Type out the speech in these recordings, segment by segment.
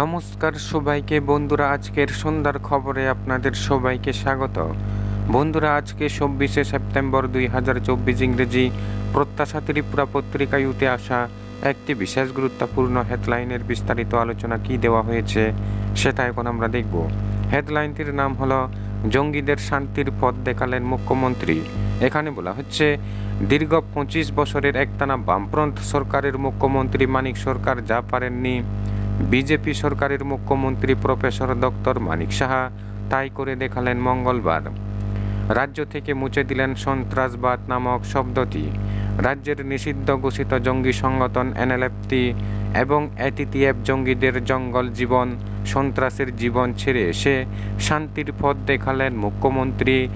নমস্কার সবাইকে, বন্ধুরা, আজকের সন্ধ্যার খবরে আপনাদের সবাইকে স্বাগত। বন্ধুরা, আজকে চব্বিশে সেপ্টেম্বর দুই হাজার চব্বিশ ইংরেজি প্রত্যাশা ত্রিপুরা পত্রিকায় উঠে আসা একটি বিশেষ গুরুত্বপূর্ণ হেডলাইনের বিস্তারিত আলোচনা কি দেওয়া হয়েছে, সেটা এখন আমরা দেখব। হেডলাইনটির নাম হলো, জঙ্গিদের শান্তির পথ দেখালেন মুখ্যমন্ত্রী। এখানে বলা হচ্ছে, দীর্ঘ পঁচিশ বছরের একটানা বামফ্রন্ট সরকারের মুখ্যমন্ত্রী মানিক সরকার যা পারেননি বিজেপি সরকারের মুখ্যমন্ত্রী প্রফেসর ডক্টর মানিক সাহা তাই করে দেখালেন মঙ্গলবার। রাজ্য থেকে মুছে দিলেন সন্ত্রাসবাদ নামক শব্দটি। রাজ্যের নিষিদ্ধ ঘোষিত জঙ্গি সংগঠন এনএলএফটি এবং এটিটিএফ জঙ্গিদের জঙ্গল জীবন, সন্ত্রাসের জীবন ছেড়ে এসে শান্তির পথ দেখালেন মুখ্যমন্ত্রী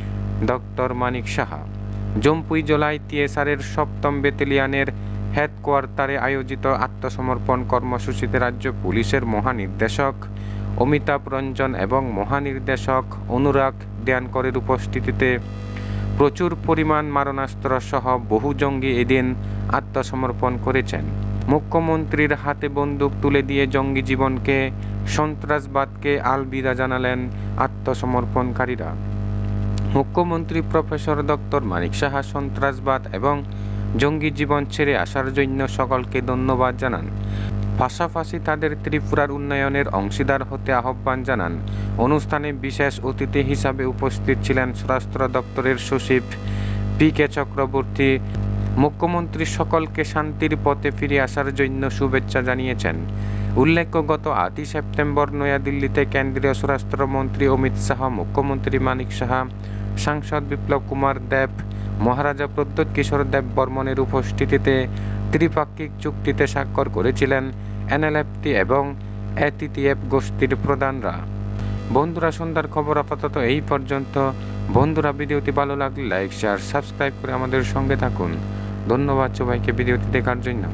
ডক্টর মানিক সাহা। জম্পুই জেলায় টিএসআরের সপ্তম ব্যাটালিয়নের হেডকোয়ার্টারে আয়োজিত আত্মসমর্পণ কর্মসূচিতে রাজ্য পুলিশের মহানির্দেশক অমিতাভ রঞ্জন এবং মহানির্দেশক অনুরাগ দেয়ানকরের উপস্থিতিতে প্রচুর পরিমাণ মারণাস্ত্র সহ বহু জঙ্গি এদিন আত্মসমর্পণ করেছেন। মুখ্যমন্ত্রীর হাতে বন্দুক তুলে দিয়ে জঙ্গি জীবনকে, সন্ত্রাসবাদকে আলবিদা জানালেন আত্মসমর্পণকারীরা। মুখ্যমন্ত্রী প্রফেসর ডক্টর মানিক সাহা সন্ত্রাসবাদ এবং জঙ্গি জীবন ছেড়ে আসার জন্য সকলকে ধন্যবাদ জানান। পাশাপাশি তাদের ত্রিপুরার উন্নয়নের অংশীদার হতে আহ্বান জানান। অনুষ্ঠানে বিশেষ অতিথি হিসাবে উপস্থিত ছিলেন স্বরাষ্ট্র দপ্তরের সচিব পি কে চক্রবর্তী। মুখ্যমন্ত্রী সকলকে শান্তির পথে ফিরে আসার জন্য শুভেচ্ছা জানিয়েছেন। উল্লেখ্য, গত আটই সেপ্টেম্বর নয়াদিল্লিতে কেন্দ্রীয় স্বরাষ্ট্রমন্ত্রী অমিত শাহ, মুখ্যমন্ত্রী মানিক সাহা সাংসদ বিপ্লব কুমার দেব মহারাজা প্রদ্যোৎ কিশোর দেব বর্মনের উপস্থিতিতে ত্রিপাক্ষিক চুক্তিতে স্বাক্ষর করেছিলেন এনএলএফটি এবং এটিটিএফ গোষ্ঠীর প্রধানরা। বন্ধুরা, সন্ধ্যার খবর আপাতত এই পর্যন্ত। বন্ধুরা, ভিডিওটি ভালো লাগলে লাইক, শেয়ার, সাবস্ক্রাইব করে আমাদের সঙ্গে থাকুন। ধন্যবাদ সবাইকে ভিডিওটি দেখার জন্য।